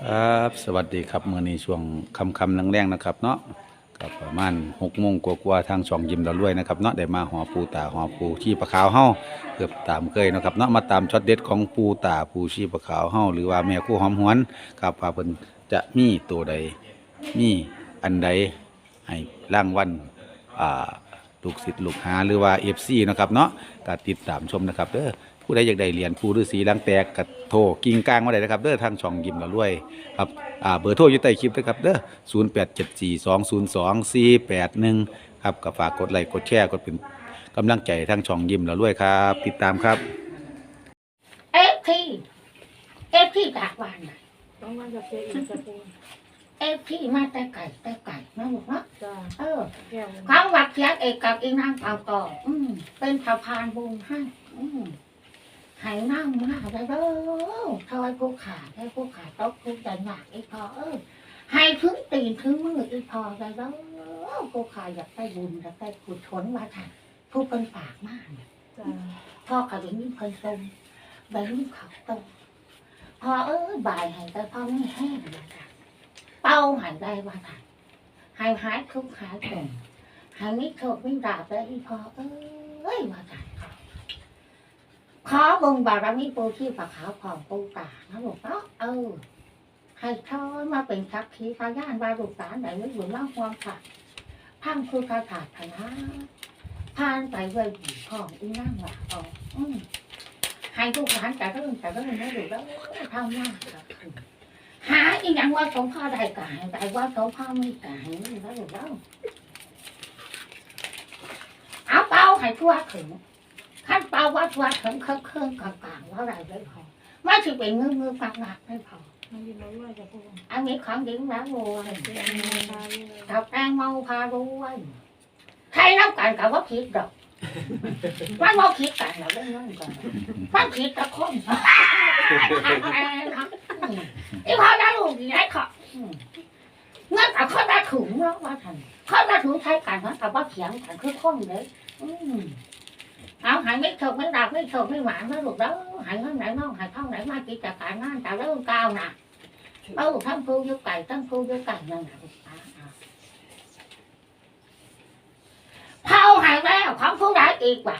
ครับสวัสดีครับเมื่อนี้ช่วงคำคำแรงๆนะครับ เนาะกับประมาณหกโมงกว่าๆทางช่องยิมเราด้วยนะครับเนาะได้มาหอปูตาหอปูชีปะขาวเฮาเกือบตามเคยนะครับเนาะมาตามช็อตเด็ดของปูตาปูชีปะขาวเฮาหรือว่าแม่คู่หอมหวนกับว่าเพิ่นจะมีตัวใดมีอันใดให้ร่างวันอ่า ลูกศิษย์ลูกหาหรือว่า FC นะครับเนาะก็ติดตามชมนะครับเด้อผู้ใดอยากได้เหรียญปูฤาษีลังแตกก็โทรกิ่งกลางมาได้นะครับเด้อทางช่องยิมเราด้วยครับอ่าเบอร์โทรอยู่ใต้คลิปนะครับเด้อ0874200481ครับก็ฝากกดไลค์กดแชร์กดเป็นกำลังใจทางช่องยิมเราด้วยครับ ติดตามครับเอฟพีเอฟพีจากวันไหน ต้องมาจะเสียอีกจะปู เอฟพีมาแต่ไก่แต่ไก่นะลูกเนาะจ้าเออแก้วเขาวัดเทียนเอกกับอีนางเก่าต่อ อืมเป็นสะพานบุญให้อืมใหายนั่งมาได้เด้อทอยผู้ขาได้ผู้ขาตกผู้ใจหนักอีพอเออให้ถึงตีนถึงมืออีพอได้เด้อผู้ขาอยากได้บุญอยากได้กุศลมาทานผู้เป็นปากมากจ้าพ่อกับยิ่งเคยทรงใบยิ่งเขาโตพอเออบ่ายหายใจพ่อไม่แห้งมาจ้ะ เป้าหายใจว่าจ้ะหายหายทุกหายจนหายไม่โชคไม่ดาบได้อีพอเอ้ยว่าจ้ะขอบุญบารมีปูที่ปะขาวของปูตานะลูกเนาะเออให้ทอยมาเป็นสักขีพยานบาลูกตาไหนไม่บุญเล่าความค่ะพังคือคาถาพนะผ่านไปเวทีของอีนั่งหลักออกอืมให้ทุกร้านแต่เรื่องแต่เรื่องไม่ดูแล้วทำยากกับคุณหา อีหยังว่าสมพ่อได้กายแต่ว่าสมพ่อไม่กายนี่แล้วแล้วเอาเป่าให้ทั่วถึงขั้นเป่าว่าทั่วถึงเครื่องเครื่องกลางๆว่าอะไรไม่พอไม่ใช่เป็นเงื้อเงื้อฟังหนักไม่พออันนี้ของดิ้งแล้วโวยเสียกับแตงเมาพารวยใครรับกันกับว่าผิดดอกว่าว่าผิดกันเราเรื่องนั้นก่อนมันผิดกับคน ไอ้พ่อได้ลูกดีได้ขอเงินกับข้อได้ถุงแล้วว่าทันข้อได้ถุงใช้กันนะกับว่าเขียงกันคือคนเลยเอาหายไม่โชคไม่ดาบไม่โชคไม่หวานนะลูกแล้วหายเงินไหนน้องหายท่องไหนมากิจการงานแต่เรื่องก้าวหนะเอ้าทั้งครูยกไก่ทั้งครูยกไก่นั่นแหละลูกตาเผาหายแล้วของผู้ใดอีกบ้า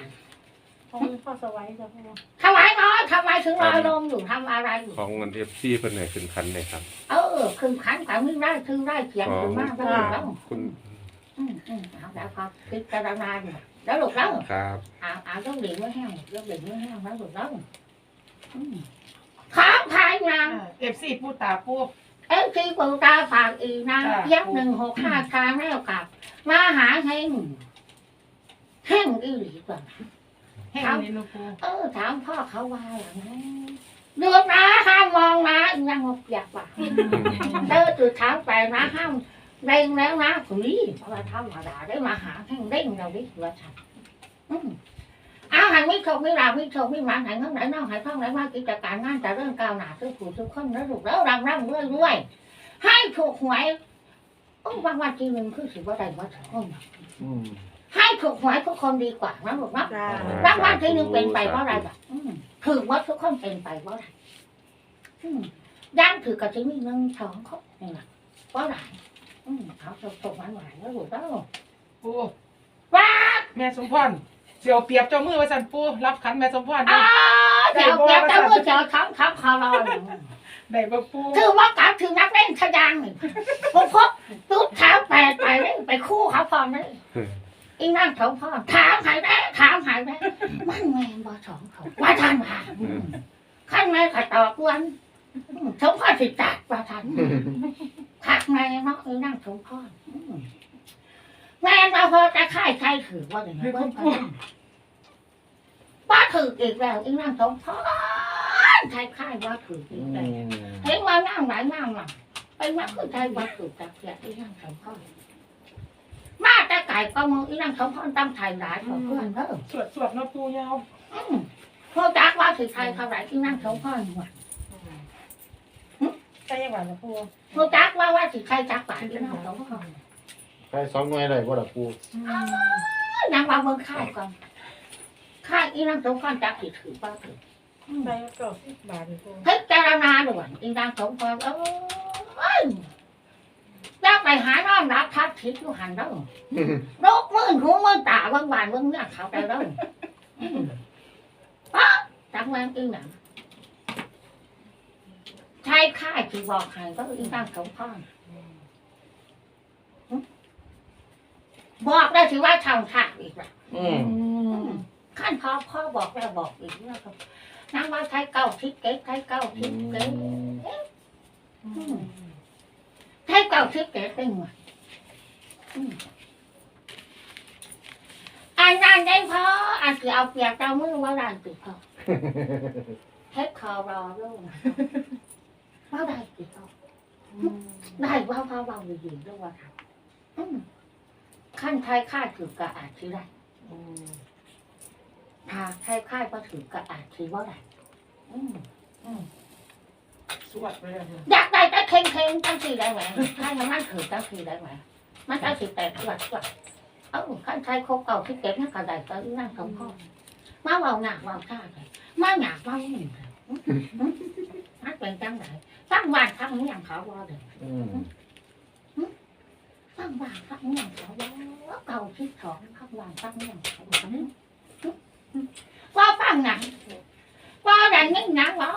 ของพ่อสวัยจะปูทำไมเนาะทำไมถึงลอยลมอยู่ทำอะไรอยู่ ของเงินเอฟซีเป็นไหนขึ้นคันเลยครับ เออคือขันแต่ไม่ได้คือได้เขียนถึงมากแล้วลูกแล้วคุณอืมอืมเอาแล้วครับพิจารณาอยู่แล้วลูกแล้วครับเอาเอาต้องดีไม่แห้งต้องดีไม่แห้งแล้วลูกแล้วอืมข้างทายนางเอฟซีพูดตาปูเอ็กซีปูตาฝากอีกนางจ้ะเย็บหนึ่งหกห้าทางแล้วกลับ มาหาเฮงเฮงอีหลีกว่าแห้งนี่ลูกปูเออถามพ่อเขาว่าอย่างนั้นเดือดนะห้ามมองนะยังงกอยากว่าเดินจุดเท้าไปนะห้ามเร่งแล้วนะคุยเพราะว่าธรรมดาได้มาหาแห่งเร่งเราดิว่าฉันอืมเอาหันไม่โชคไม่ลาไม่โชคไม่หวานหันข้างไหนน้องหันข้างไหนมากิจการงานแต่เรื่องก้าวหน้าทุกผู้ทุกคนแล้วถูกแล้วรำรำเรื่อยด้วยให้ถูกหวยโอ้บางวันทีหนึ่งคือสิว่าใดว่าทุกคน ให้ถูกหวยทุกคนดีกว่านะลูกเนาะจ้า รางวัลที่หนึ่งเป็นไปเพราะอะไรอะอืมถือว่าทุกคนเป็นไปเพราะอะไรอืมย่างถือกระชิมีหนึ่งสองคนนี่แหละเพราะอะไรอืมเขาจะตกมันหวานแล้วหรือเปล่าปู ว้าแม่สมพรเสียวเปรียบเจ้ามือไว้สันปูรับขันแม่สมพรอ้าได้วเดี๋ยวเดี๋ยวเดี๋ยวเมื่อเจ้าท้องท้องคอรอได้บ่ปูถือว่ากับถือนักเล่นชะยังนี่พวกพวกตุ๊ดเท้าแปดไปเลยไปคู่เขาพร้อมเลย อีนั่งสองพ่อถามหายได้ถามหายได้มันแมงบ่สองเขาว่าทันว่าอืมขั้นแม่ขัดตอกวนอืมสมพ่อสิจัดว่าทันผักแม่เนาะไอ้นั่งสมพรอืมแม่เราพอจะค่ายใครถือว่าอย่างไรเบิ้ลว่าถืออีกแล้วไอ้นั่งสมพรใครค่ายว่าถืออีกแล้วเห็นว่านั่งไหนนั่งหลังไปมาคือใครว่าถือจากเสียไอ้นั่งสมพรมาแต่ไก่ก็มึงไอ้นั่งสมพรตั้งไทยหลายของเพื่อนเด้อสวดสวดเนาะปูยาวอืมพวกจักว่าถือใครเท่าไหร่ไอ้นั่งสมพรหมดใช่ยังหวานจะปูพวกจักว่าว่าถือใครจักป่านไอ้นั่งสมพรใครสองหน่วยอะไรบ่ล่ะปูนางว่าเมืองค่ายก่อนค่ายอีนางสงครามจักสิถือว่าถือไปเก้าสิบบาทเลยปูพิจารณาด่วนอีนางสมพรเอ้ยจะ ไปหาน้องรับทัดทิศอยู่หันเด้อรกมือหูมือตาบางบานบางเนี่ยเขาไปเด้ออืมป๊ะจังแมงอีหนังใช่ค่ายที่บอกให้ก็อีนางสมพรบอกได้ถือว่าทำขาดอีกแล้วอืมขั้นพ่อพ่อบอกแล้วบอกอีกนะครับน้ำว่าใช้เก้าทิศเก๊กใช้เก้าทิศเก๊ กใช้เก้าทิศเก๊กได้หมดอืมอันนั้นได้พออันคือเอาเปรียบเจ้ามือว่าได้ติดพอเฮ็ดคอรอลูกว่าได้ติดพอได้ว่าว่าว่าดีๆด้วยว่าครับอืมขั้นไทยคาดถือกะอาจที่ได้ถ้าใครค่ายก็ถือกระอาจถือว่าอะไรอืมอืมสวดไปเลย อยากได้แต่เค็งเค็งตั้งทีได้ไหมให้มันมันถือตั้งทีได้ไหมมันตั้งทีแต่ตรวจตรวจเอ้าขั้นใช้ครบเก่าที่เก็บนั่นก็ได้ก็นั่งสมพ่อมาเบาหนักเบาข้าเลยมาหนักเบาหนึ่งมันเป็นจังไหนตั้งวันตั้งเงี้ยเขาว่าเลยอืมตั้งวันตั้งเงี้ยเขาว่าเก่าที่สองตั้งวันตั้งเงี้ยเขาว่าว่าฟังหนังว่าดังนี้หนังวะ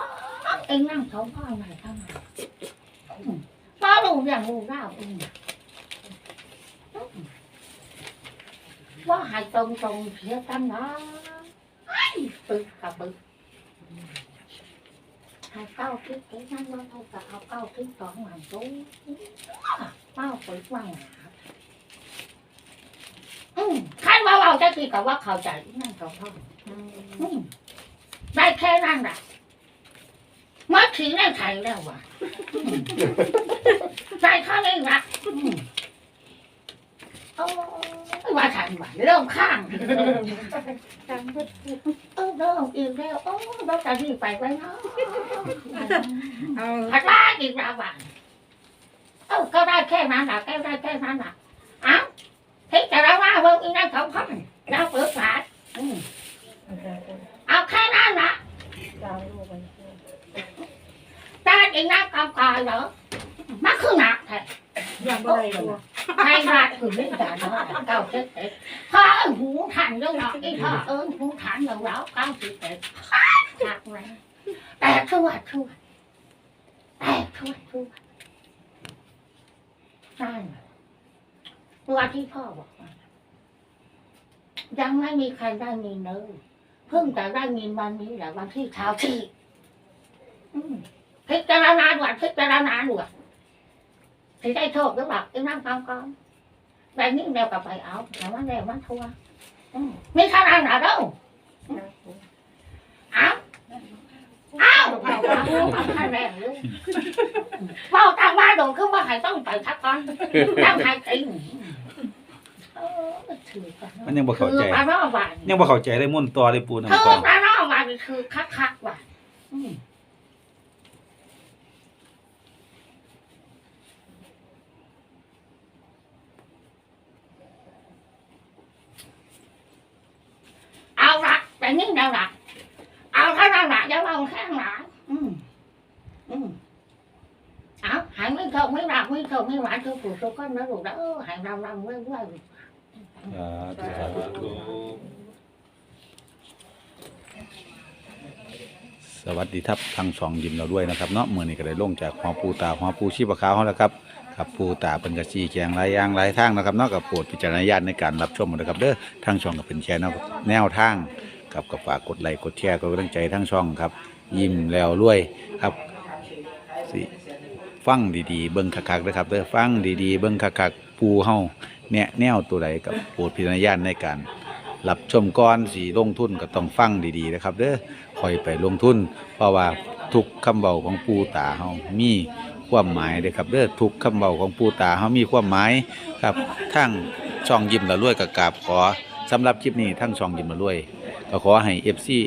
เองนั่งสมพ่อไหนทำไมก็รู้อย่างรู้ราวเองว่าหายตรงตรงเสียกันนะไอ้ปึกกับปึกหายเก้าทิศเท่นั้นว่าเขาจะเอาเก้าทิศสองหลังตู้เป้าปึกว่างหาอืมขั้นว่าเราจะตีกับว่าเข้าใจนั่นสองพ่อได้แค่นั้นแหละ มาถึงได้วไทยแล้วว่ะใส่ข้างเองนะอืมโอ้ยว่าทันว่ะเริ่มข้างเออเริ่มอีกแล้วโอ้เราจะรีบไปไว้เนาะพัดว่าอีกแล้วว่ะเออก็ได้แค่นั้นแหละแค่ได้แค่นั้นแหละอ้าเฮ้ยแต่เราว่าเบิ่งอีนั่นเขาพันเราเปิดฝาอืมเอาแค่นั้นละ ดาวลูกไป ตา อีนั่นกำกายเหรอมันคือหนักแท้ยังบ่ได้ปูไทยรัฐคือไม่ด่าเนาะเก้าสิบเอ็ดพ่อเอิ้นหูทันเรื่องเนาะไอ้พ่อเอิ้นหูทันเรื่องเราเก้าสิบเอ็ดหักเลยแต่ชั่วชั่วแต่ชั่วชั่วนั่นตัวที่พ่อบอกว่ายังไม่มีใครได้เงินเลยเพิ่งจะได้เงินวันนี้แหละวันที่เช้าที่ อืม พิจารณาด่วนพิจารณาด่วน thì đây thuộc cái bậc cái năm con con vậy những đều gặp phải áo là nó đều nó thua ừ. mấy khả năng ở đâu áo áo áo áo hai rèn luôn vào tao ba đồ cứ mà hải tông phải thắt con tao hải tình มันยังบ่เข้าคือใจปลาเนาะว่ะยังบ่เข้าใจเลยม่วนต่อเลยปูคือน้ำก่อนปลาเนาะว่ะคือคักคักๆว่ะอืมเอา นี่เดียวละเอาเท่านั้นละอย่าเอาแค่หลังอืมอืมเอาหายไม่เข้าไม่รักไม่เข้าไม่หวานทุกผู้ทุกคนนะลูกนะเออหายรำรำเว้ยเว้ยสาธุสาธุสวัสดีครับทางช่องยิมเราด้วยนะครับเนาะเมื้อนี้ก็ได้ลงจากหอปูตาหอปูชีพขาวเฮาแล้วครับครับปูตาเป็นกระชี้แจงหลายอย่างหลายทางนะครับเนาะกับโปรดพิจารณญาณในการรับชมนะครับเด้อทางช่องก็เป็นแชร์แนวทาง ครับก็ฝากกดไลค์กดแชร์กดกำลังใจทั้งช่องครับ ยิ้มแล้วรวยครับสิฟังดีๆ เบิ่งคักๆนะครับเด้อฟังดีๆ เบิ่งคักๆปูเฮาแนะแนวตัวใดกับโปรดพิจารณญาณในการรับชมก่อนสิลงทุนก็ต้องฟังดีๆนะครับเด้อค่อยไปลงทุน เพราะว่าทุกคำเบาของปูตาเฮามีความหมายเด้อครับเด้อทุกคำเบาของปูตาเฮามีความหมายครับทั้งช่องยิ้มละรวยกับกาบขอสำหรับคลิปนี้ทั้งช่องยิ้มละรวย ก็ขอให้เอฟซี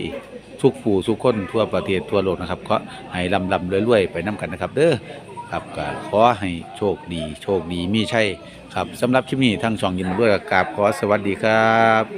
ทุกผู้ทุกคนทั่วประเทศทั่วโลกนะครับก็ให้ลำลำรวยๆไปน้กันนะครับ เด้อครับก็ขอให้โชคดี โชคดีมีใช่ครับสำหรับคลิปนี้ทั้งช่องยินดีด้วยกับกราบขอสวัสดีครับ